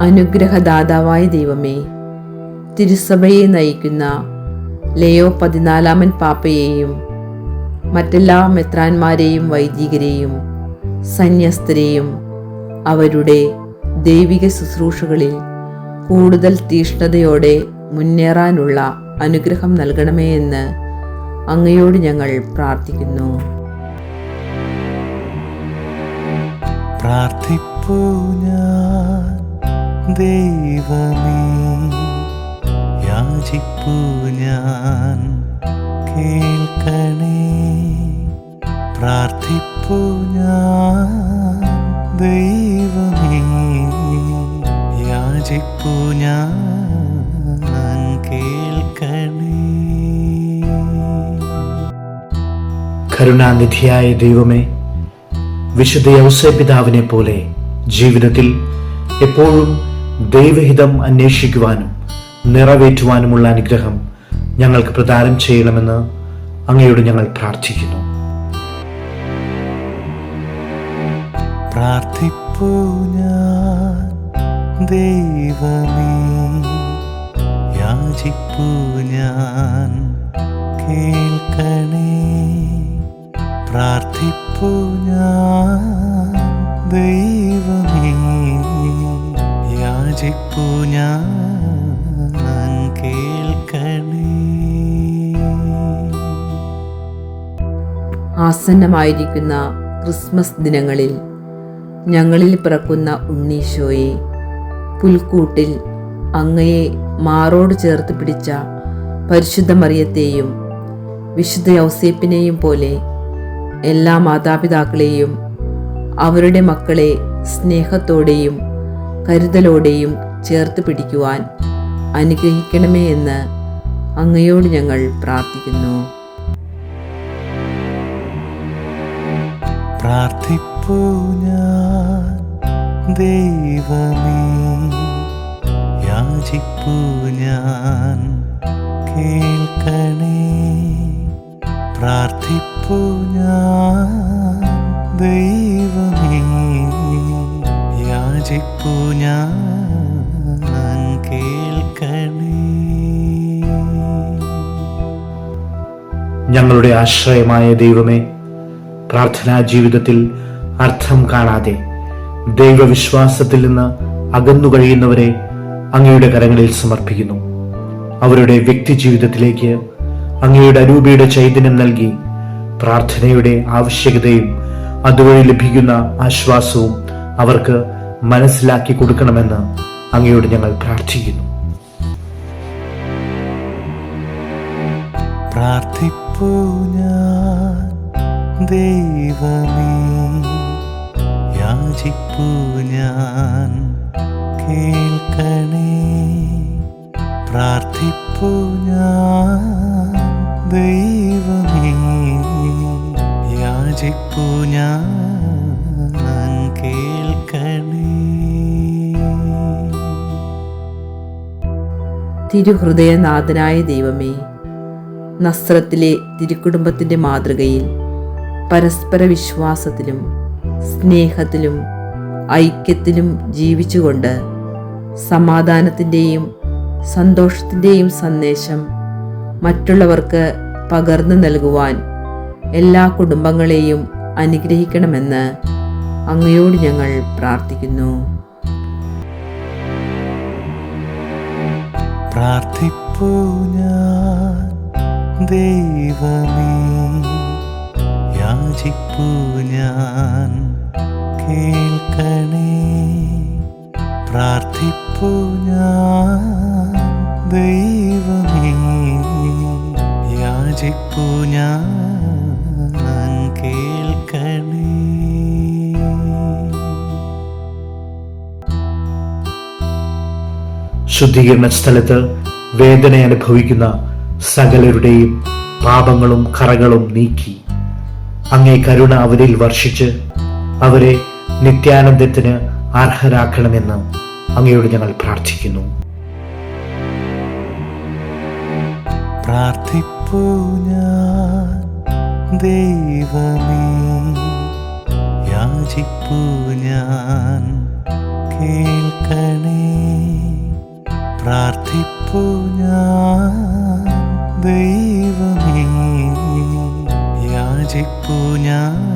അനുഗ്രഹദാതാവായ ദൈവമേ തിരുസഭയെ നയിക്കുന്ന ലയോ പതിനാലാമൻ പാപ്പയെയും മറ്റെല്ലാ മെത്രാന്മാരെയും വൈദികരെയും സന്യസ്തരെയും അവരുടെ ദൈവിക ശുശ്രൂഷകളിൽ കൂടുതൽ തീഷ്ണതയോടെ മുന്നേറാനുള്ള അനുഗ്രഹം നൽകണമേ എന്ന് അങ്ങയോട് ഞങ്ങൾ പ്രാർത്ഥിക്കുന്നു. പ്രാർത്ഥിപ്പൂ ഞാൻ. ദൈവമേ യാചിപ്പൂ ഞാൻ കേൾക്കണേ. പ്രാർത്ഥിപ്പൂ ഞാൻ ദൈവമേ യാചിപ്പൂ ഞാൻ കേൾക്കണേ. കരുണാനിധിയായ ദൈവമേ വിശുദ്ധ ഔസപിതാവിനെ പോലെ ജീവിതത്തിൽ എപ്പോഴും ദൈവഹിതം അന്വേഷിക്കുവാനും നിറവേറ്റുവാനുമുള്ള അനുഗ്രഹം ഞങ്ങൾക്ക് പ്രദാനം ചെയ്യണമെന്ന് അങ്ങയോട് ഞങ്ങൾ പ്രാർത്ഥിക്കുന്നു. പ്രാർത്ഥിപ്പൂ ഞാൻ ദൈവമേ. ആസന്നമായിരിക്കുന്ന ക്രിസ്മസ് ദിനങ്ങളിൽ ഞങ്ങളിൽ പിറക്കുന്ന ഉണ്ണീശോയെ പുൽക്കൂട്ടിൽ അങ്ങയെ മാറോട് ചേർത്ത് പിടിച്ച പരിശുദ്ധ മറിയത്തെയും വിശുദ്ധ യൗസേപ്പിനെയും പോലെ എല്ലാ മാതാപിതാക്കളെയും അവരുടെ മക്കളെ സ്നേഹത്തോടെയും കരുതലോടെയും ചേർത്ത് പിടിക്കുവാൻ അനുഗ്രഹിക്കണമേ എന്ന് അങ്ങയോട് ഞങ്ങൾ പ്രാർത്ഥിക്കുന്നു. പ്രാർത്ഥിപ്പൂ ഞാൻ. ദൈവമേ യാചിപ്പൂ ഞാൻ. കേൾക്കണേ. പ്രാർത്ഥിപ്പൂ ഞാൻ. ദൈവമേ യാചിപ്പൂ ഞാൻ. ഞങ്ങളുടെ ആശ്രയമായ ദൈവമേ പ്രാർത്ഥനാ ജീവിതത്തിൽ അർത്ഥം കാണാതെ ദൈവവിശ്വാസത്തിൽ നിന്ന് അകന്നു കഴിയുന്നവരെ അങ്ങയുടെ കരങ്ങളിൽ സമർപ്പിക്കുന്നു. അവരുടെ വ്യക്തി ജീവിതത്തിലേക്ക് അങ്ങയുടെ അരൂപിയുടെ ചൈതന്യം നൽകി പ്രാർത്ഥനയുടെ ആവശ്യകതയും അതുവഴി ലഭിക്കുന്ന ആശ്വാസവും അവർക്ക് മനസ്സിലാക്കി കൊടുക്കണമെന്ന് അങ്ങയോട് ഞങ്ങൾ പ്രാർത്ഥിക്കുന്നു. പ്രാർത്ഥിപ്പൂ ഞാൻ. ദൈവമേ യാചിപ്പു ഞാൻ കേൾക്കണേ. പ്രാർത്ഥിപ്പു ഞാൻ ദൈവമേ യാചിപ്പു ഞാൻ തിരുഹൃദയനാഥനായ ദൈവമേ നസ്രത്തിലെ തിരുക്കുടുംബത്തിന്റെ മാതൃകയിൽ പരസ്പര വിശ്വാസത്തിലും സ്നേഹത്തിലും ഐക്യത്തിലും ജീവിച്ചുകൊണ്ട് സമാധാനത്തിന്റെയും സന്തോഷത്തിന്റെയും സന്ദേശം മറ്റുള്ളവർക്ക് പകർന്നു നൽകുവാൻ എല്ലാ കുടുംബങ്ങളെയും അനുഗ്രഹിക്കണമെന്ന് അങ്ങയോട് ഞങ്ങൾ പ്രാർത്ഥിക്കുന്നു. പ്രാർത്ഥിപ്പൂ ഞാൻ ദൈവമേ. യാചിപ്പൂ കേൾക്കണേ. പ്രാർത്ഥിപ്പൂ ദൈവമേ യാചിപ്പൂ ശുദ്ധീകരണ സ്ഥലത്ത് വേദന അനുഭവിക്കുന്ന സകലരുടെയും പാപങ്ങളും കറകളും നീക്കി. അങ്ങേ കരുണ അവരിൽ വർഷിച്ച് അവരെ നിത്യാനന്ദത്തിന് അർഹരാക്കണമെന്ന് അങ്ങയോട് ഞങ്ങൾ പ്രാർത്ഥിക്കുന്നു. ഞാൻ ദൈവമേ ഞാൻ കേൾക്കണേ. പ്രാർത്ഥിപ്പു ഞാൻ ദൈവമേ ഞാൻ.